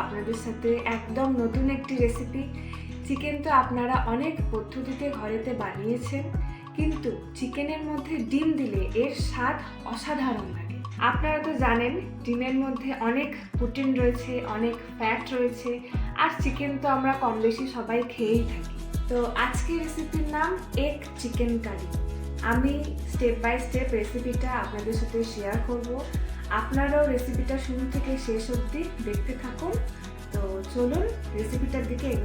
আপনাদের সাথে একদম নতুন একটি রেসিপি চিকেন তো আপনারা অনেক পদ্ধতিতে ঘরেতে বানিয়েছেন, কিন্তু চিকেনের মধ্যে ডিম দিলে এর স্বাদ অসাধারণ লাগে। আপনারা তো জানেন, ডিমের মধ্যে অনেক প্রোটিন রয়েছে, অনেক ফ্যাট রয়েছে, আর চিকেন তো আমরা কম বেশি সবাই খেয়েই থাকি। তো আজকের রেসিপির নাম এগ চিকেন কারি আমি স্টেপ বাই স্টেপ রেসিপিটা আপনাদের সাথে শেয়ার করব। আপনারাও রেসিপিটা শুরু থেকে শেষ অবধি দেখতে থাকুন। তো চলুন রেসিপিটার দিকে।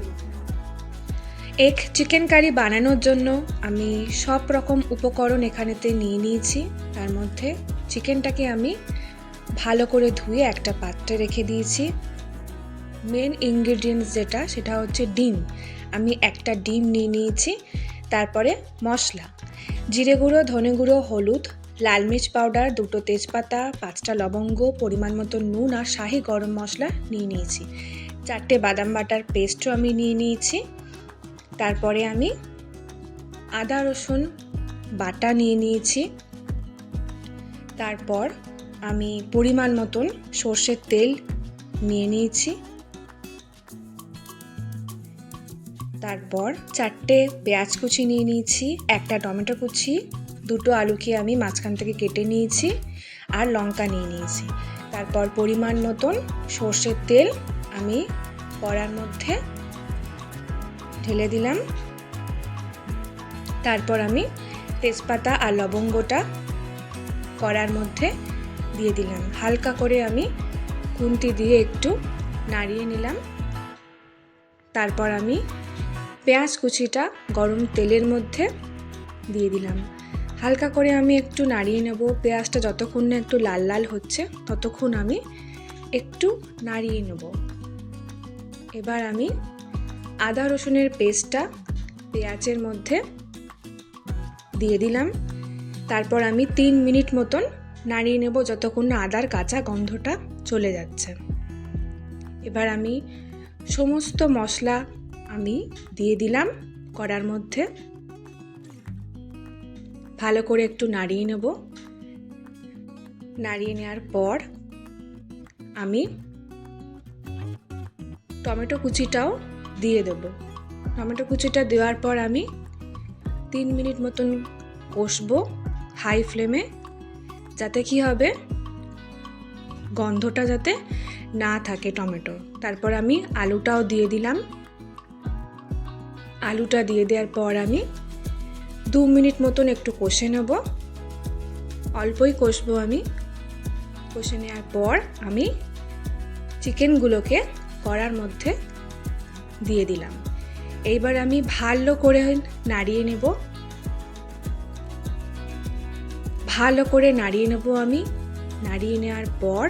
এগ চিকেন কারি বানানোর জন্য আমি সব রকম উপকরণ এখানেতে নিয়ে নিয়েছি। তার মধ্যে চিকেনটাকে আমি ভালো করে ধুয়ে একটা পাত্রে রেখে দিয়েছি। মেন ইনগ্রিডিয়েন্টস যেটা, সেটা হচ্ছে ডিম। আমি একটা ডিম নিয়ে নিয়েছি। তারপরে মশলা। জিরে গুঁড়ো, ধনে গুঁড়ো, হলুদ লাল মির্চ পাউডার, দুটো তেজপাতা, পাঁচটা লবঙ্গ, পরিমাণ মতো নুন আর শাহি গরম মশলা নিয়ে নিয়েছি। চারটে বাদাম বাটার পেস্টও আমি নিয়ে নিয়েছি। তারপরে আমি আদা, রসুন বাটা নিয়ে নিয়েছি। তারপর আমি পরিমাণ মতন সর্ষের তেল নিয়ে নিয়েছি। তারপর চারটে পেঁয়াজ কুচি নিয়ে নিয়েছি, একটা টমেটো কুচি দুটো আলুকে আমি মাঝখান থেকে কেটে নিয়েছি আর লঙ্কা নিয়ে নিয়েছি। তারপর পরিমাণ মতন সর্ষের তেল আমি কড়ার মধ্যে ঢেলে দিলাম। তারপর আমি তেজপাতা আর লবঙ্গটা কড়ার মধ্যে দিয়ে দিলাম। হালকা করে আমি খুন্তি দিয়ে একটু নাড়িয়ে নিলাম। তারপর আমি পেঁয়াজ কুচিটা গরম তেলের মধ্যে দিয়ে দিলাম। হালকা করে আমি একটু নাড়িয়ে নেব। পেঁয়াজটা যতক্ষণ না একটু লাল লাল হচ্ছে, ততক্ষণ আমি একটু নাড়িয়ে নেব। এবার আমি আদা রসুনের পেস্টটা পেঁয়াজের মধ্যে দিয়ে দিলাম। তারপর আমি তিন মিনিট মতন নাড়িয়ে নেব যতক্ষণ না আদার কাঁচা গন্ধটা চলে যাচ্ছে। এবার আমি সমস্ত মশলা আমি দিয়ে দিলাম কড়ার মধ্যে। ভালো করে একটু নাড়িয়ে নেব। নাড়িয়ে নেওয়ার পর আমি টমেটো কুচিটাও দিয়ে দেবো। টমেটো কুচিটা দেওয়ার পর আমি তিন মিনিট মতন কষবো হাই ফ্লেমে, যাতে কি হবে, গন্ধটা যাতে না থাকে টমেটো তারপর আমি আলুটাও দিয়ে দিলাম। আলুটা দিয়ে দেওয়ার পর আমি দু মিনিট মতন একটু কষে নেব। অল্পই কষবো আমি। কষে নেওয়ার পর আমি চিকেনগুলোকে কড়ার মধ্যে দিয়ে দিলাম। এইবার আমি ভালো করে নাড়িয়ে নেব। ভালো করে নাড়িয়ে নেব আমি। নাড়িয়ে নেওয়ার পর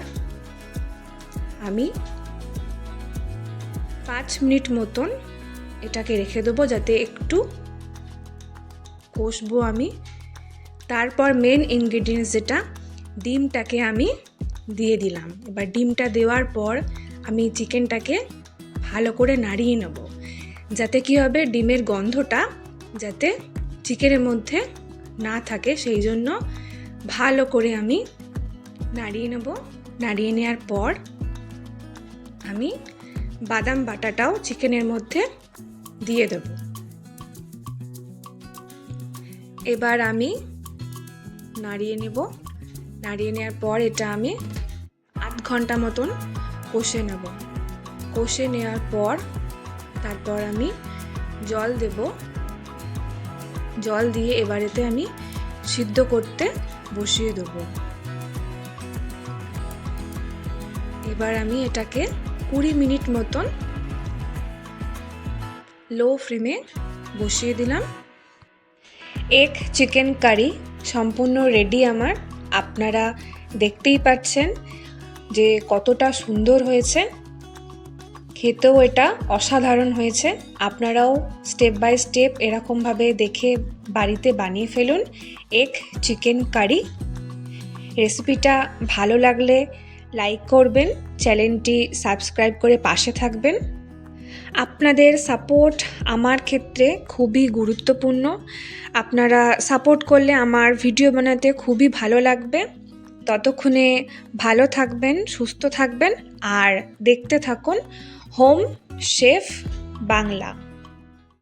আমি পাঁচ মিনিট মতন এটাকে রেখে দেবো যাতে একটু কষবো আমি। তারপর মেন ইনগ্রিডিয়েন্টস যেটা, ডিমটাকে আমি দিয়ে দিলাম। এবার ডিমটা দেওয়ার পর আমি চিকেনটাকে ভালো করে নাড়িয়ে নেব। যাতে কি হবে, ডিমের গন্ধটা যাতে চিকেনের মধ্যে না থাকে, সেই জন্য ভালো করে আমি নাড়িয়ে নেব। নাড়িয়ে নেওয়ার পর আমি বাদাম বাটাটাও চিকেনের মধ্যে দিয়ে দেব। এবার আমি নাড়িয়ে নেব। নাড়িয়ে নেওয়ার পর এটা আমি আধ ঘণ্টা মতন কষে নেব। কষে নেওয়ার পর তারপর আমি জল দেব। জল দিয়ে এবারেতে আমি সিদ্ধ করতে বসিয়ে দেবো। এবার আমি এটাকে কুড়ি মিনিট মতন লো ফ্লেমে বসিয়ে দিলাম। এগ চিকেন কারি সম্পূর্ণ রেডি আমার। আপনারা দেখতেই পাচ্ছেন যে কতটা সুন্দর হয়েছে। খেতেও এটা অসাধারণ হয়েছে। আপনারাও স্টেপ বাই স্টেপ এরকমভাবে দেখে বাড়িতে বানিয়ে ফেলুন এগ চিকেন কারি। রেসিপিটা ভালো লাগলে লাইক করবেন, চ্যানেলটি সাবস্ক্রাইব করে পাশে থাকবেন। আপনাদের সাপোর্ট আমার ক্ষেত্রে খুবই গুরুত্বপূর্ণ। আপনারা সাপোর্ট করলে আমার ভিডিও বানাতে খুবই ভালো লাগবে। ততক্ষণে ভালো থাকবেন, সুস্থ থাকবেন, আর দেখতে থাকুন হোম শেফ বাংলা।